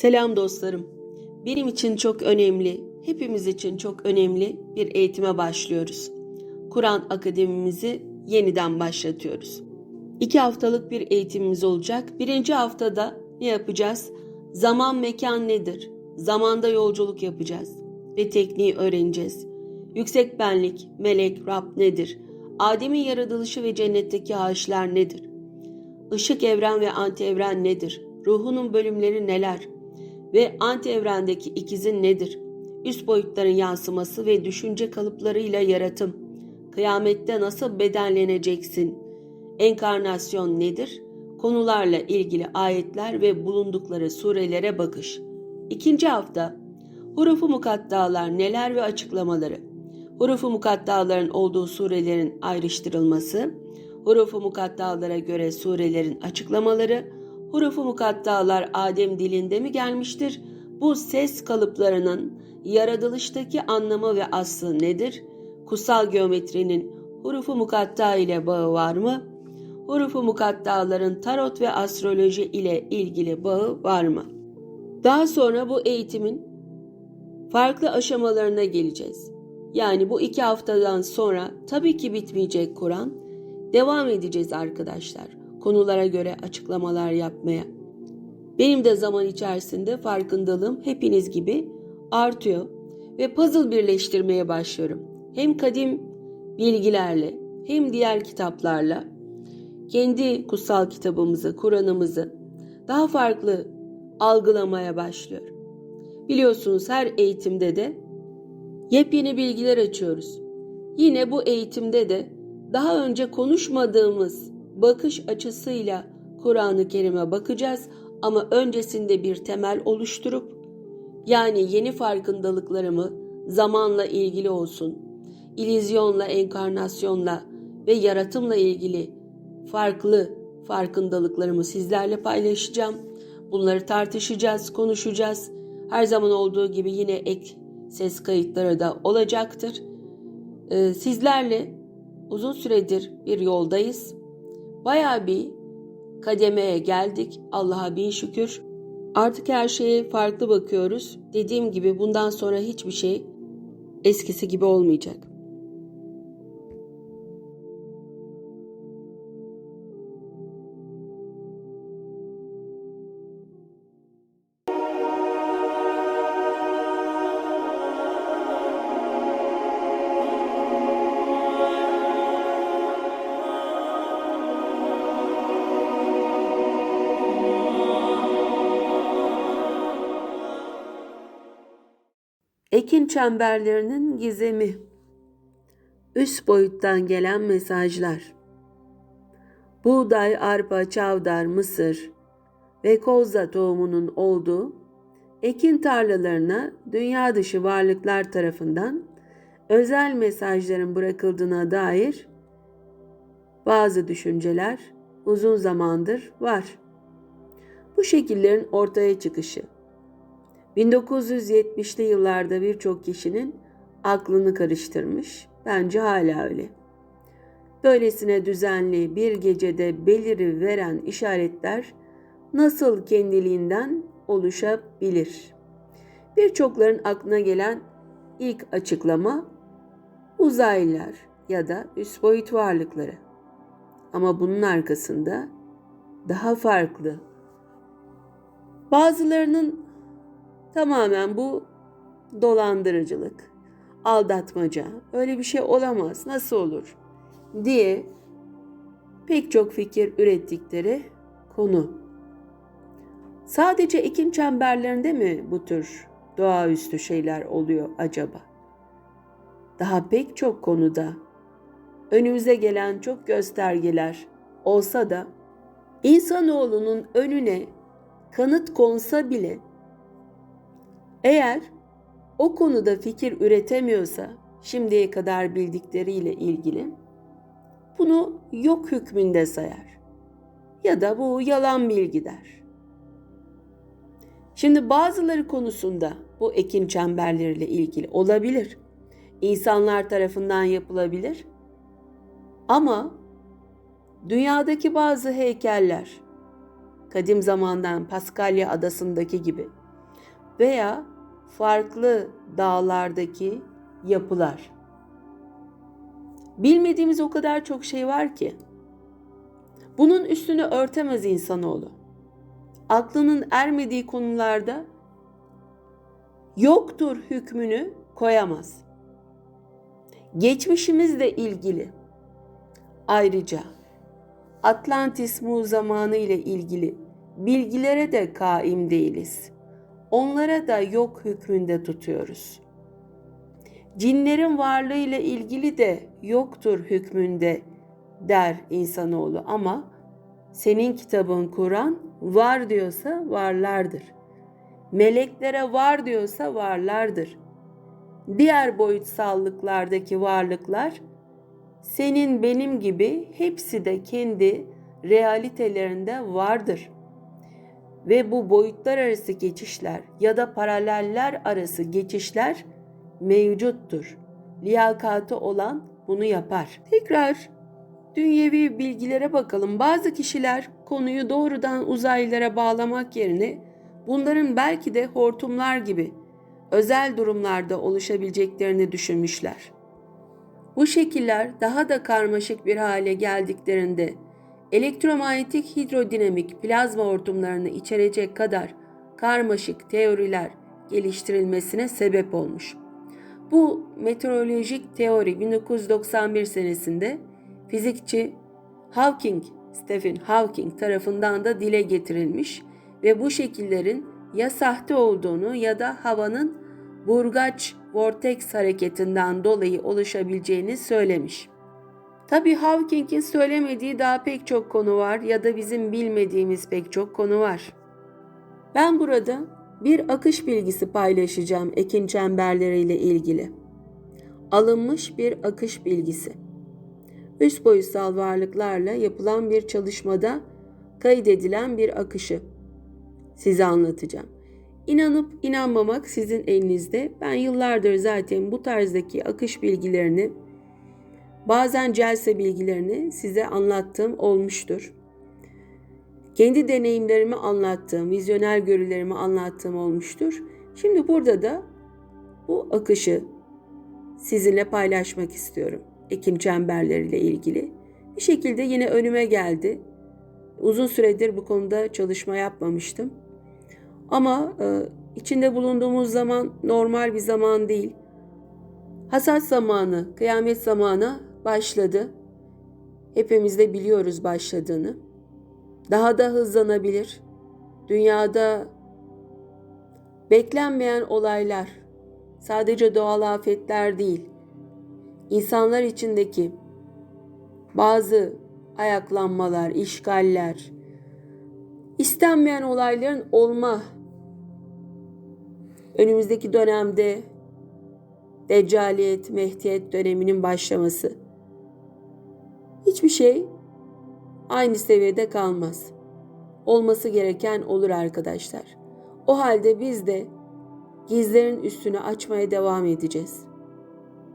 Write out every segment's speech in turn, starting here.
Selam dostlarım. Benim için çok önemli, hepimiz için çok önemli bir eğitime başlıyoruz. Kur'an Akademimizi yeniden başlatıyoruz. İki haftalık bir eğitimimiz olacak. Birinci haftada ne yapacağız? Zaman mekan nedir? Zamanda yolculuk yapacağız ve tekniği öğreneceğiz. Yüksek benlik, melek, Rab nedir? Adem'in yaratılışı ve cennetteki ağaçlar nedir? Işık evren ve anti evren nedir? Ruhunun bölümleri neler? Ve anti evrendeki ikizin nedir? Üst boyutların yansıması ve düşünce kalıplarıyla yaratım. Kıyamette nasıl bedenleneceksin? Enkarnasyon nedir? Konularla ilgili ayetler ve bulundukları surelere bakış. İkinci hafta Hurufu mukattalar neler ve açıklamaları. Hurufu mukattaların olduğu surelerin ayrıştırılması, hurufu mukattalara göre surelerin açıklamaları, hurufu mukattalar Adem dilinde mi gelmiştir? Bu ses kalıplarının yaratılıştaki anlamı ve aslı nedir? Kutsal geometrinin hurufu mukatta ile bağı var mı? Hurufu mukattaların tarot ve astroloji ile ilgili bağı var mı? Daha sonra bu eğitimin farklı aşamalarına geleceğiz. Yani bu iki haftadan sonra tabii ki bitmeyecek Kur'an. Devam edeceğiz arkadaşlar. Konulara göre açıklamalar yapmaya. Benim de zaman içerisinde farkındalığım hepiniz gibi artıyor ve puzzle birleştirmeye başlıyorum. Hem kadim bilgilerle hem diğer kitaplarla kendi kutsal kitabımızı, Kur'an'ımızı daha farklı algılamaya başlıyorum. Biliyorsunuz her eğitimde de yepyeni bilgiler açıyoruz. Yine bu eğitimde de daha önce konuşmadığımız bakış açısıyla Kur'an-ı Kerim'e bakacağız ama öncesinde bir temel oluşturup yani yeni farkındalıklarımı zamanla ilgili olsun, ilizyonla, enkarnasyonla ve yaratımla ilgili farklı farkındalıklarımı sizlerle paylaşacağım. Bunları tartışacağız, konuşacağız. Her zaman olduğu gibi yine ek ses kayıtları da olacaktır. Ee, sizlerle uzun süredir bir yoldayız. Bayağı bir kademeye geldik. Allah'a bin şükür. Artık her şeye farklı bakıyoruz. Dediğim gibi bundan sonra hiçbir şey eskisi gibi olmayacak. Ekin çemberlerinin gizemi. Üst boyuttan gelen mesajlar. Buğday, arpa, çavdar, mısır ve kozla tohumunun olduğu ekin tarlalarına dünya dışı varlıklar tarafından özel mesajların bırakıldığına dair bazı düşünceler uzun zamandır var. Bu şekillerin ortaya çıkışı 1970'li yıllarda birçok kişinin aklını karıştırmış. Bence hala öyle. Böylesine düzenli bir gecede beliri veren işaretler nasıl kendiliğinden oluşabilir? Birçokların aklına gelen ilk açıklama uzaylılar ya da üst boyut varlıkları. Ama bunun arkasında daha farklı. Bazılarının Tamamen bu dolandırıcılık, aldatmaca, öyle bir şey olamaz, nasıl olur diye pek çok fikir ürettikleri konu. Sadece ekin çemberlerinde mi bu tür doğaüstü şeyler oluyor acaba? Daha pek çok konuda önümüze gelen çok göstergeler olsa da insanoğlunun önüne kanıt konsa bile eğer o konuda fikir üretemiyorsa şimdiye kadar bildikleriyle ilgili bunu yok hükmünde sayar. Ya da bu yalan bilgi der. Şimdi bazıları konusunda bu ekin çemberleriyle ilgili olabilir. İnsanlar tarafından yapılabilir. Ama dünyadaki bazı heykeller kadim zamandan Paskalya adasındaki gibi veya farklı dağlardaki yapılar. Bilmediğimiz o kadar çok şey var ki. Bunun üstünü örtemez insanoğlu. Aklının ermediği konularda yoktur hükmünü koyamaz. Geçmişimizle ilgili ayrıca Atlantis mu zamanı ile ilgili bilgilere de kaim değiliz. Onlara da yok hükmünde tutuyoruz. Cinlerin varlığı ile ilgili de yoktur hükmünde der insanoğlu ama senin kitabın Kur'an var diyorsa varlardır. Meleklere var diyorsa varlardır. Diğer boyutsallıklardaki varlıklar senin benim gibi hepsi de kendi realitelerinde vardır. Ve bu boyutlar arası geçişler ya da paraleller arası geçişler mevcuttur. Liyakatı olan bunu yapar. Tekrar dünyevi bilgilere bakalım. Bazı kişiler konuyu doğrudan uzaylılara bağlamak yerine bunların belki de hortumlar gibi özel durumlarda oluşabileceklerini düşünmüşler. Bu şekiller daha da karmaşık bir hale geldiklerinde elektromanyetik hidrodinamik plazma hortumlarını içerecek kadar karmaşık teoriler geliştirilmesine sebep olmuş. Bu meteorolojik teori 1991 senesinde fizikçi Hawking, Stephen Hawking tarafından da dile getirilmiş ve bu şekillerin ya sahte olduğunu ya da havanın burgaç vortex hareketinden dolayı oluşabileceğini söylemiş. Tabi Hawking'in söylemediği daha pek çok konu var ya da bizim bilmediğimiz pek çok konu var. Ben burada bir akış bilgisi paylaşacağım ekin çemberleriyle ilgili. Alınmış bir akış bilgisi. Üst boyutsal varlıklarla yapılan bir çalışmada kaydedilen bir akışı size anlatacağım. İnanıp inanmamak sizin elinizde. Ben yıllardır zaten bu tarzdaki akış bilgilerini bazen celse bilgilerini size anlattığım olmuştur. Kendi deneyimlerimi anlattığım, vizyoner görülerimi anlattığım olmuştur. Şimdi burada da bu akışı sizinle paylaşmak istiyorum. Ekim çemberleriyle ilgili. Bir şekilde yine önüme geldi. Uzun süredir bu konuda çalışma yapmamıştım. Ama e, içinde bulunduğumuz zaman normal bir zaman değil. Hasat zamanı, kıyamet zamanı başladı. Hepimiz de biliyoruz başladığını. Daha da hızlanabilir. Dünyada beklenmeyen olaylar, sadece doğal afetler değil, insanlar içindeki bazı ayaklanmalar, işgaller, istenmeyen olayların olma önümüzdeki dönemde Deccaliyet, Mehdiyet döneminin başlaması. Hiçbir şey aynı seviyede kalmaz. Olması gereken olur arkadaşlar. O halde biz de gizlerin üstünü açmaya devam edeceğiz.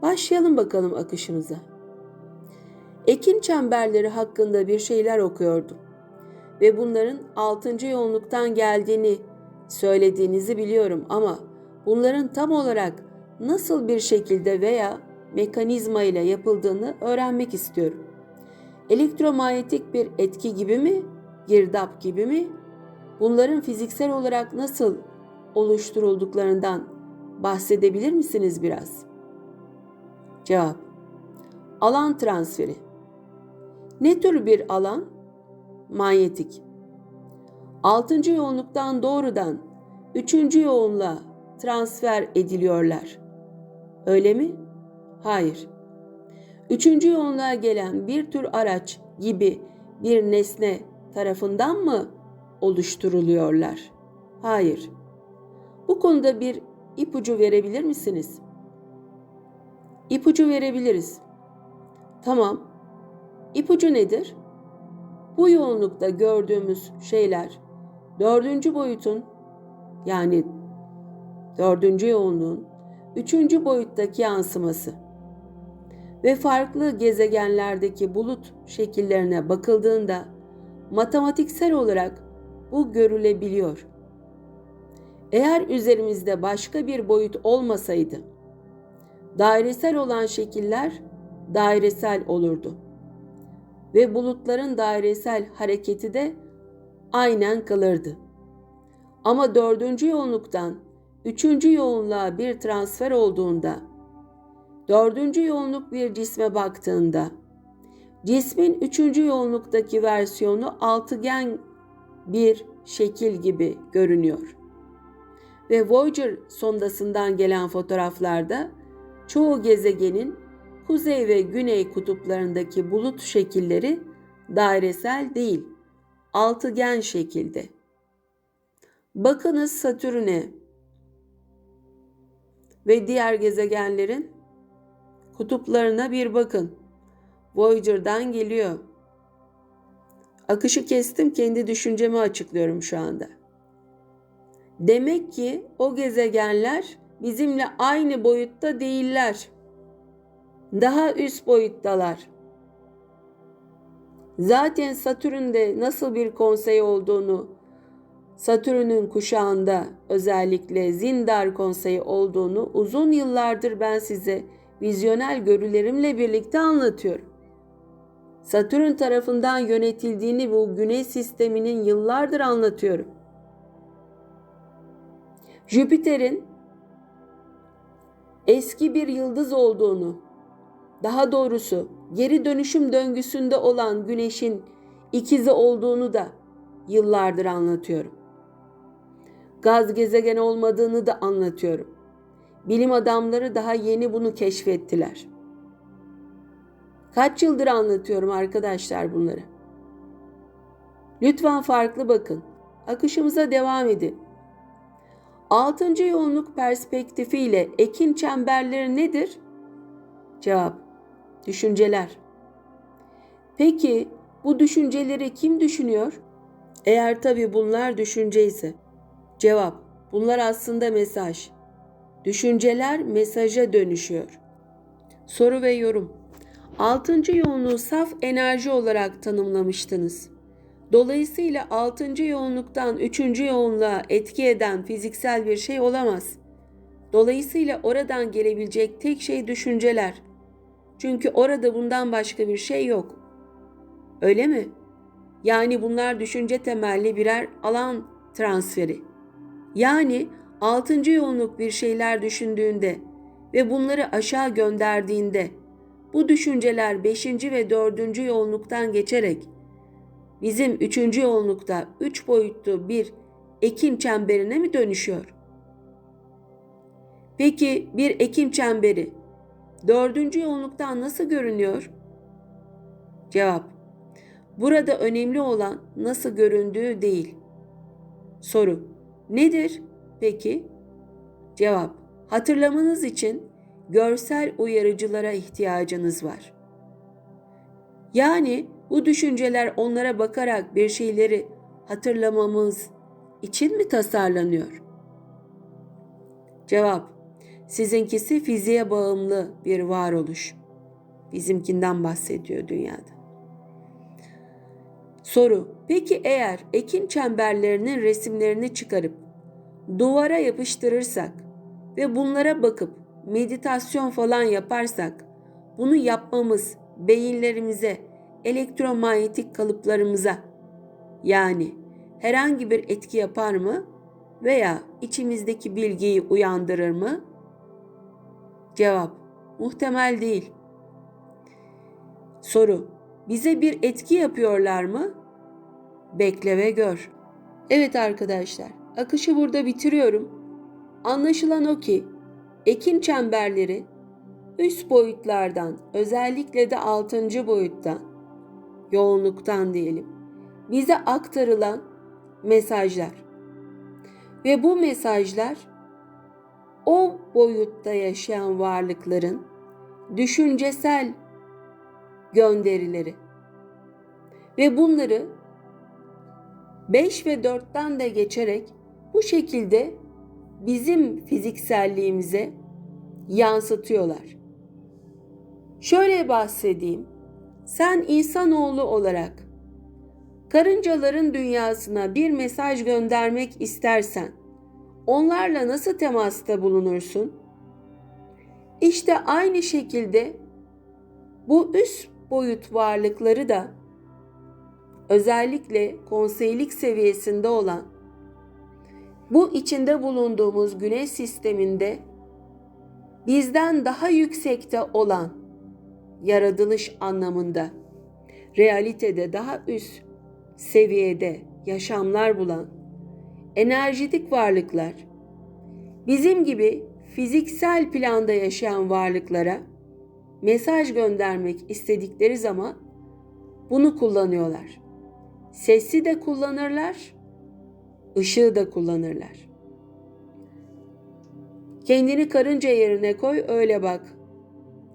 Başlayalım bakalım akışımıza. Ekin çemberleri hakkında bir şeyler okuyordum ve bunların altıncı yoğunluktan geldiğini söylediğinizi biliyorum ama bunların tam olarak nasıl bir şekilde veya mekanizma ile yapıldığını öğrenmek istiyorum. Elektromanyetik bir etki gibi mi? Girdap gibi mi? Bunların fiziksel olarak nasıl oluşturulduklarından bahsedebilir misiniz biraz? Cevap. Alan transferi. Ne tür bir alan? Manyetik. Altıncı yoğunluktan doğrudan üçüncü yoğunluğa transfer ediliyorlar. Öyle mi? Hayır. Üçüncü yoğunluğa gelen bir tür araç gibi bir nesne tarafından mı oluşturuluyorlar? Hayır. Bu konuda bir ipucu verebilir misiniz? İpucu verebiliriz. Tamam. İpucu nedir? Bu yoğunlukta gördüğümüz şeyler dördüncü boyutun yani dördüncü yoğunluğun üçüncü boyuttaki yansıması ve farklı gezegenlerdeki bulut şekillerine bakıldığında matematiksel olarak bu görülebiliyor. Eğer üzerimizde başka bir boyut olmasaydı, dairesel olan şekiller dairesel olurdu. Ve bulutların dairesel hareketi de aynen kalırdı. Ama dördüncü yoğunluktan üçüncü yoğunluğa bir transfer olduğunda, dördüncü yoğunluk bir cisme baktığında, cismin üçüncü yoğunluktaki versiyonu altıgen bir şekil gibi görünüyor. Ve Voyager sondasından gelen fotoğraflarda çoğu gezegenin kuzey ve güney kutuplarındaki bulut şekilleri dairesel değil, altıgen şekilde. Bakınız Satürn'e ve diğer gezegenlerin kutuplarına bir bakın. Voyager'dan geliyor. Akışı kestim, kendi düşüncemi açıklıyorum şu anda. Demek ki o gezegenler bizimle aynı boyutta değiller. Daha üst boyuttalar. Zaten Satürn'de nasıl bir konsey olduğunu, Satürn'ün kuşağında özellikle Zindar konseyi olduğunu uzun yıllardır ben size vizyonel görülerimle birlikte anlatıyorum. Satürn tarafından yönetildiğini bu güneş sisteminin yıllardır anlatıyorum. Jüpiter'in eski bir yıldız olduğunu, daha doğrusu geri dönüşüm döngüsünde olan güneşin ikizi olduğunu da yıllardır anlatıyorum. Gaz gezegen olmadığını da anlatıyorum. Bilim adamları daha yeni bunu keşfettiler. Kaç yıldır anlatıyorum arkadaşlar bunları. Lütfen farklı bakın. Akışımıza devam edin. Altıncı yoğunluk perspektifiyle ekin çemberleri nedir? Cevap: Düşünceler. Peki bu düşünceleri kim düşünüyor? Eğer tabi bunlar düşünce ise. Cevap: Bunlar aslında mesaj. Düşünceler mesaja dönüşüyor. Soru ve yorum. Altıncı yoğunluğu saf enerji olarak tanımlamıştınız. Dolayısıyla altıncı yoğunluktan üçüncü yoğunluğa etki eden fiziksel bir şey olamaz. Dolayısıyla oradan gelebilecek tek şey düşünceler. Çünkü orada bundan başka bir şey yok. Öyle mi? Yani bunlar düşünce temelli birer alan transferi. Yani altıncı yoğunluk bir şeyler düşündüğünde ve bunları aşağı gönderdiğinde bu düşünceler beşinci ve dördüncü yoğunluktan geçerek bizim üçüncü yoğunlukta üç boyutlu bir ekim çemberine mi dönüşüyor? Peki bir ekim çemberi dördüncü yoğunluktan nasıl görünüyor? Cevap Burada önemli olan nasıl göründüğü değil. Soru Nedir peki? Cevap Hatırlamanız için görsel uyarıcılara ihtiyacınız var. Yani bu düşünceler onlara bakarak bir şeyleri hatırlamamız için mi tasarlanıyor? Cevap Sizinkisi fiziğe bağımlı bir varoluş. Bizimkinden bahsediyor dünyada. Soru Peki eğer ekin çemberlerinin resimlerini çıkarıp duvara yapıştırırsak ve bunlara bakıp meditasyon falan yaparsak bunu yapmamız beyinlerimize, elektromanyetik kalıplarımıza yani herhangi bir etki yapar mı veya içimizdeki bilgiyi uyandırır mı? Cevap: Muhtemel değil. Soru: Bize bir etki yapıyorlar mı? Bekle ve gör. Evet arkadaşlar, akışı burada bitiriyorum. Anlaşılan o ki ekin çemberleri üst boyutlardan özellikle de altıncı boyuttan yoğunluktan diyelim bize aktarılan mesajlar ve bu mesajlar o boyutta yaşayan varlıkların düşüncesel gönderileri ve bunları 5 ve 4'ten de geçerek bu şekilde bizim fizikselliğimize yansıtıyorlar. Şöyle bahsedeyim. Sen insanoğlu olarak karıncaların dünyasına bir mesaj göndermek istersen onlarla nasıl temasta bulunursun? İşte aynı şekilde bu üst boyut varlıkları da özellikle konseylik seviyesinde olan bu içinde bulunduğumuz güneş sisteminde bizden daha yüksekte olan yaratılış anlamında realitede daha üst seviyede yaşamlar bulan enerjitik varlıklar bizim gibi fiziksel planda yaşayan varlıklara mesaj göndermek istedikleri zaman bunu kullanıyorlar. Sesi de kullanırlar, ışığı da kullanırlar. Kendini karınca yerine koy, öyle bak.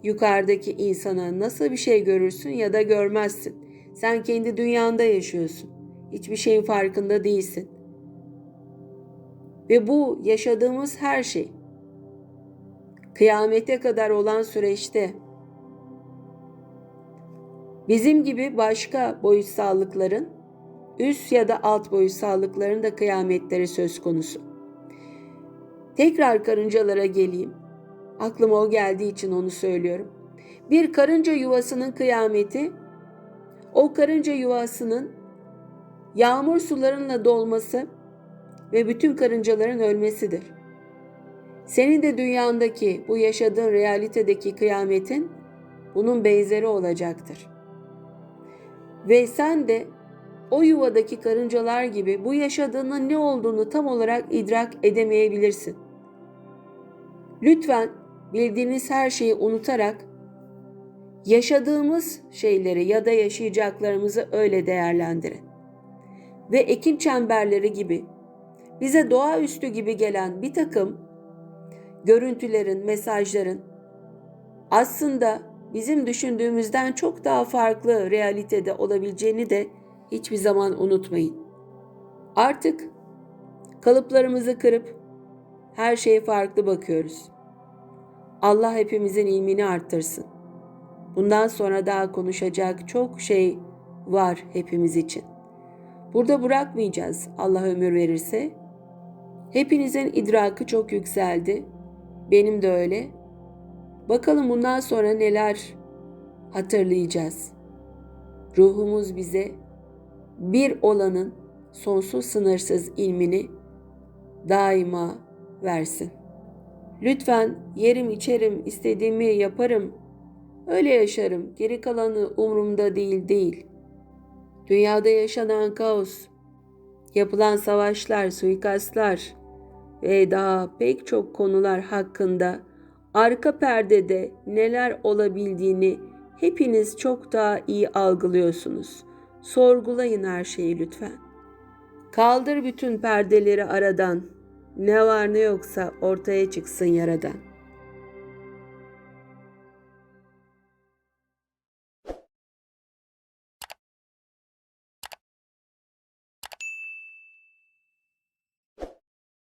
Yukarıdaki insana nasıl bir şey görürsün ya da görmezsin. Sen kendi dünyanda yaşıyorsun. Hiçbir şeyin farkında değilsin. Ve bu yaşadığımız her şey kıyamete kadar olan süreçte bizim gibi başka boyutsallıkların üst ya da alt boyutsallıkların da kıyametleri söz konusu. Tekrar karıncalara geleyim. Aklıma o geldiği için onu söylüyorum. Bir karınca yuvasının kıyameti o karınca yuvasının yağmur sularıyla dolması ve bütün karıncaların ölmesidir. Senin de dünyandaki bu yaşadığın realitedeki kıyametin bunun benzeri olacaktır. Ve sen de o yuvadaki karıncalar gibi bu yaşadığının ne olduğunu tam olarak idrak edemeyebilirsin. Lütfen bildiğiniz her şeyi unutarak yaşadığımız şeyleri ya da yaşayacaklarımızı öyle değerlendirin. Ve ekin çemberleri gibi bize doğaüstü gibi gelen bir takım görüntülerin, mesajların aslında bizim düşündüğümüzden çok daha farklı realitede olabileceğini de hiçbir zaman unutmayın. Artık kalıplarımızı kırıp her şeye farklı bakıyoruz. Allah hepimizin ilmini arttırsın. Bundan sonra daha konuşacak çok şey var hepimiz için. Burada bırakmayacağız Allah ömür verirse. Hepinizin idrakı çok yükseldi. Benim de öyle. Bakalım bundan sonra neler hatırlayacağız. Ruhumuz bize bir olanın sonsuz sınırsız ilmini daima versin. Lütfen yerim içerim istediğimi yaparım. Öyle yaşarım. Geri kalanı umurumda değil değil. Dünyada yaşanan kaos, yapılan savaşlar, suikastlar ve daha pek çok konular hakkında arka perdede neler olabildiğini hepiniz çok daha iyi algılıyorsunuz. Sorgulayın her şeyi lütfen. Kaldır bütün perdeleri aradan. Ne var ne yoksa ortaya çıksın yaradan.